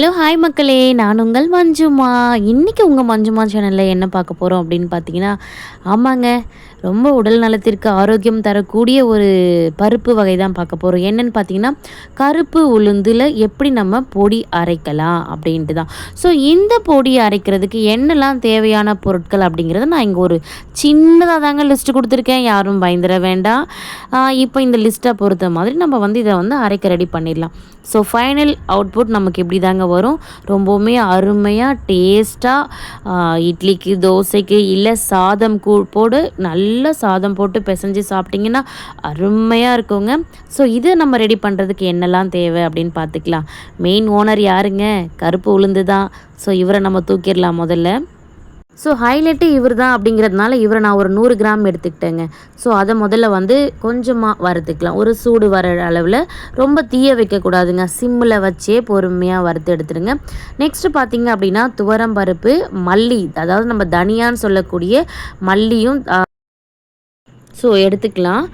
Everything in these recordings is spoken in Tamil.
ஹலோ ஹாய் மக்களே. நான் உங்கள் மஞ்சுமா. இன்றைக்கி உங்கள் மஞ்சுமா சேனலில் என்ன பார்க்க போகிறோம் அப்படின்னு பார்த்தீங்கன்னா ஆமாங்க. ரொம்ப உடல் நலத்திற்கு ஆரோக்கியம் தரக்கூடிய ஒரு பருப்பு வகை தான் பார்க்க போகிறோம் என்னென்னு பார்த்தீங்கன்னா கருப்பு உளுந்தில் எப்படி நம்ம பொடி அரைக்கலாம் அப்படின்ட்டு தான். ஸோ இந்த பொடி அரைக்கிறதுக்கு என்னெல்லாம் தேவையான பொருட்கள் அப்படிங்கிறத நான் இங்கே ஒரு சின்னதாக தாங்க லிஸ்ட்டு கொடுத்துருக்கேன். யாரும் பயந்துட வேண்டாம். இப்போ இந்த லிஸ்ட்டை பொறுத்த மாதிரி நம்ம வந்து இதை வந்து அரைக்க ரெடி பண்ணிடலாம். ஸோ ஃபைனல் அவுட்புட் நமக்கு எப்படி தாங்க வரும். ரொம்பவுமே அருமையாக டேஸ்ட்டாக இட்லிக்கு தோசைக்கு இல்லை சாதம் கூ போடு நல்ல சாதம் போட்டு பிசைஞ்சு சாப்பிட்டிங்கன்னா அருமையாக இருக்குங்க. ஸோ இதை நம்ம ரெடி பண்ணுறதுக்கு என்னெல்லாம் தேவை அப்படின்னு பார்த்துக்கலாம். மெயின் ஓனர் யாருங்க? கருப்பு உளுந்து தான் ஸோ இவரை நம்ம தூக்கிடலாம் முதல்ல. ஸோ ஹைலைட்டு இவர் தான் அப்படிங்கிறதுனால இவரை நான் ஒரு நூறு கிராம் எடுத்துக்கிட்டேங்க. ஸோ அதை முதல்ல வந்து கொஞ்சமாக வறுத்துக்கலாம். ஒரு சூடு வர அளவில் ரொம்ப தீய வைக்கக்கூடாதுங்க. சிம்மில் வச்சே பொறுமையாக வறுத்து எடுத்துருங்க நெக்ஸ்ட்டு பார்த்தீங்க அப்படின்னா துவரம் பருப்பு மல்லி அதாவது நம்ம தனியான்னு சொல்லக்கூடிய மல்லியும் ஸோ எடுத்துக்கலாம்.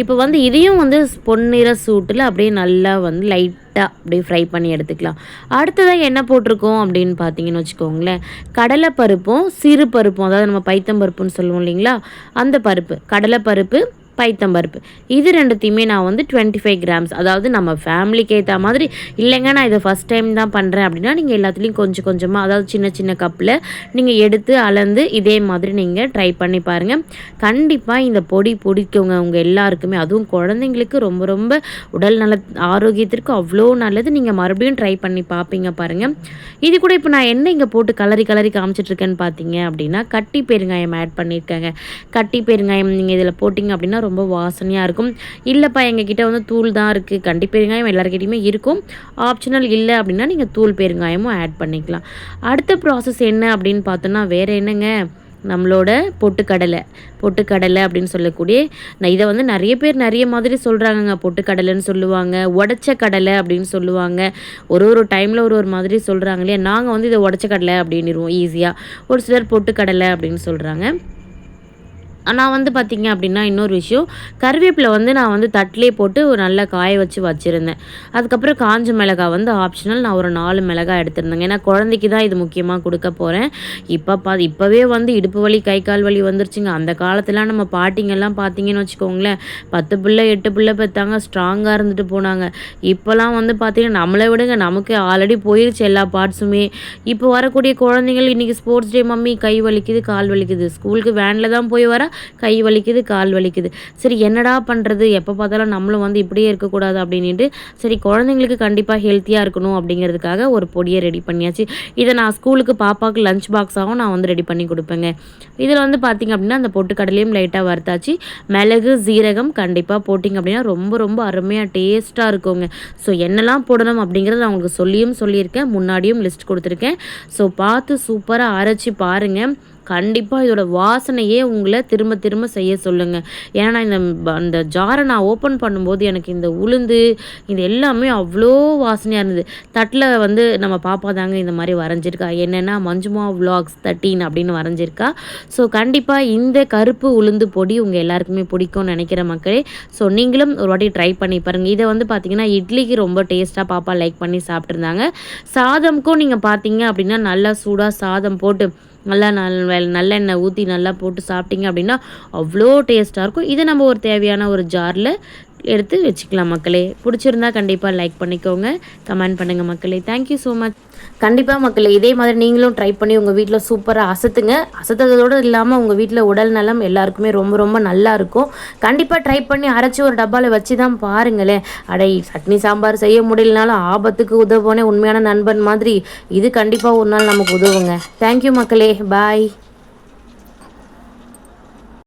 இப்போ வந்து இதையும் வந்து பொன்னிற சூட்டில் அப்படியே நல்லா வந்து லைட்டாக அப்படியே ஃப்ரை பண்ணி எடுத்துக்கலாம். அடுத்ததாக என்ன போட்டிருக்கோம் அப்படின்னு பார்த்தீங்கன்னு வச்சுக்கோங்களேன். கடலைப்பருப்பும் சிறு பருப்பும் அதாவது நம்ம பைத்தம் பருப்புன்னு சொல்லுவோம் இல்லைங்களா? அந்த பருப்பு கடலைப்பருப்பு பைத்தம்பருப்பு இது ரெண்டுத்தையுமே நான் வந்து டுவெண்ட்டி ஃபைவ் கிராம்ஸ் அதாவது நம்ம ஃபேமிலிக்கு ஏற்ற மாதிரி இல்லைங்க நான் இதை ஃபஸ்ட் டைம் தான் பண்ணுறேன் அப்படின்னா நீங்கள் எல்லாத்துலேயும் கொஞ்சம் கொஞ்சமாக அதாவது சின்ன சின்ன கப்பில் நீங்கள் எடுத்து அளந்து இதே மாதிரி நீங்கள் ட்ரை பண்ணி பாருங்கள் கண்டிப்பாக இந்த பொடி பிடிக்குங்க உங்கள் எல்லாருக்குமே. அதுவும் குழந்தைங்களுக்கு ரொம்ப ரொம்ப உடல் நல ஆரோக்கியத்திற்கு அவ்வளோ நல்லது. நீங்கள் மறுபடியும் ட்ரை பண்ணி பார்ப்பீங்க பாருங்கள் இது கூட இப்போ நான் என்ன இங்கே போட்டு கலரி கலரி காமிச்சிட்ருக்கேன்னு பார்த்தீங்க அப்படின்னா கட்டி பெருங்காயம் ஆட் பண்ணியிருக்கேங்க கட்டி பெருங்காயம் நீங்கள் இதில் போட்டிங்க அப்படின்னா ரொம்ப வாசனையாக இருக்கும். இல்லைப்பா எங்ககிட்ட வந்து தூள் தான் இருக்குது கண்டி பெருங்காயம் எல்லாருக்கிட்டையுமே இருக்கும். ஆப்ஷனல் இல்லை அப்படின்னா நீங்கள் தூள் பெருங்காயமும் ஆட் பண்ணிக்கலாம். அடுத்த ப்ராசஸ் என்ன அப்படின்னு பார்த்தோன்னா வேறு என்னங்க? நம்மளோட பொட்டுக்கடலை. பொட்டுக்கடலை அப்படின்னு சொல்லக்கூடிய இதை வந்து நிறைய பேர் நிறைய மாதிரி சொல்கிறாங்கங்க பொட்டுக்கடலைன்னு சொல்லுவாங்க உடச்ச கடலை அப்படின்னு சொல்லுவாங்க. ஒரு ஒரு டைமில் ஒரு ஒரு மாதிரி சொல்கிறாங்க இல்லையா? நாங்கள் வந்து இதை உடச்ச கடலை அப்படின்னுருவோம் ஈஸியாக ஒரு சிலர் பொட்டுக்கடலை அப்படின்னு சொல்கிறாங்க நான் வந்து பார்த்திங்க அப்படின்னா இன்னொரு விஷயம். கருவேப்பிலை வந்து நான் வந்து தட்டிலே போட்டு ஒரு நல்லா காய வச்சு வச்சுருந்தேன். அதுக்கப்புறம் காஞ்ச மிளகாய் வந்து ஆப்ஷனல் நான் ஒரு நாலு மிளகாய் எடுத்திருந்தேங்க. ஏன்னா குழந்தைக்கு தான் இது முக்கியமாக கொடுக்க போகிறேன் இப்போ பா இப்போவே வந்து இடுப்பு வலி கை கால் வலி வந்துருச்சுங்க. அந்த காலத்துலாம் நம்ம பாட்டிங்கெல்லாம் பார்த்தீங்கன்னு வச்சுக்கோங்களேன். பத்து பிள்ளை எட்டு பிள்ளை பெற்றாங்க ஸ்ட்ராங்காக இருந்துட்டு போனாங்க. இப்போலாம் வந்து பார்த்திங்கன்னா நம்மளை விடுங்க நமக்கு ஆல்ரெடி போயிருச்சு எல்லா பார்ட்ஸுமே இப்போ வரக்கூடிய குழந்தைங்கள் இன்றைக்கி ஸ்போர்ட்ஸ் டே மம்மி கை வலிக்குது கால் வலிக்குது. ஸ்கூலுக்கு வேனில் தான் போய் வர கை வலிக்குது கால் வலிக்குது. சரி என்னடா பண்ணுறது எப்போ பார்த்தாலும் நம்மளும் வந்து இப்படியே இருக்கக்கூடாது அப்படின்ட்டு சரி குழந்தைங்களுக்கு கண்டிப்பாக ஹெல்த்தியாக இருக்கணும் அப்படிங்கிறதுக்காக ஒரு பொடியை ரெடி பண்ணியாச்சு. இதை நான் ஸ்கூலுக்கு பாப்பாவுக்கு லஞ்ச் பாக்ஸாகவும் நான் வந்து ரெடி பண்ணி கொடுப்பேங்க. இதில் வந்து பார்த்திங்க அப்படின்னா அந்த பொட்டுக்கடலையும் லைட்டாக வறுத்தாச்சு. மிளகு சீரகம் கண்டிப்பாக போட்டிங்க அப்படின்னா ரொம்ப ரொம்ப அருமையாக டேஸ்ட்டாக இருக்குங்க. ஸோ என்னெல்லாம் போடணும் அப்படிங்கிறத நான் உங்களுக்கு சொல்லியும் சொல்லியிருக்கேன். முன்னாடியும் லிஸ்ட் கொடுத்துருக்கேன். ஸோ பார்த்து சூப்பராக அரைச்சி பாருங்கள் கண்டிப்பாக இதோட வாசனையே உங்களை திரும்ப திரும்ப செய்ய சொல்லுங்கள் ஏன்னா இந்த அந்த ஜாரை நான் ஓப்பன் பண்ணும்போது எனக்கு இந்த உளுந்து இது எல்லாமே அவ்வளோ வாசனையாக இருந்தது. தட்டில் வந்து நம்ம பாப்பா தாங்க இந்த மாதிரி வரைஞ்சிருக்கா. என்னென்னா மஞ்சுமா விலாக்ஸ் தர்ட்டீன் அப்படின்னு வரைஞ்சிருக்கா. ஸோ கண்டிப்பாக இந்த கருப்பு உளுந்து பொடி உங்கள் எல்லாருக்குமே பிடிக்கும்னு நினைக்கிற மக்களே ஸோ நீங்களும் ஒரு வாட்டி ட்ரை பண்ணி பாருங்கள் இதை வந்து பார்த்திங்கன்னா இட்லிக்கு ரொம்ப டேஸ்ட்டாக பாப்பா லைக் பண்ணி சாப்பிட்ருந்தாங்க சாதம்க்கும் நீங்கள் பார்த்தீங்க அப்படின்னா நல்லா சூடாக சாதம் போட்டு நல்லா நல் நல்லெண்ணெய் ஊற்றி நல்லா போட்டு சாப்பிட்டீங்க அப்படின்னா அவ்வளோ டேஸ்ட்டாக இருக்கும். இதை நம்ம ஒரு தேவையான ஒரு ஜாரில் எடுத்து வச்சுக்கலாம் மக்களே. பிடிச்சிருந்தா கண்டிப்பாக லைக் பண்ணிக்கோங்க. கமெண்ட் பண்ணுங்கள் மக்களே. தேங்க்யூ ஸோ மச் கண்டிப்பாக மக்களே இதே மாதிரி நீங்களும் ட்ரை பண்ணி உங்கள் வீட்டில் சூப்பராக அசத்துங்க. அசத்ததோடு இல்லாமல் உங்கள் வீட்டில் உடல் நலம் எல்லாருக்குமே ரொம்ப ரொம்ப நல்லா இருக்கும். கண்டிப்பாக ட்ரை பண்ணி அரைச்சி ஒரு டப்பாவில் வச்சு தான் பாருங்களேன். அடை சட்னி சாம்பார் செய்ய முடியலனாலும் ஆபத்துக்கு உதவுனே உண்மையான நண்பன் மாதிரி இது கண்டிப்பாக ஒரு நாள் நமக்கு உதவுங்க. தேங்க்யூ மக்களே. பாய்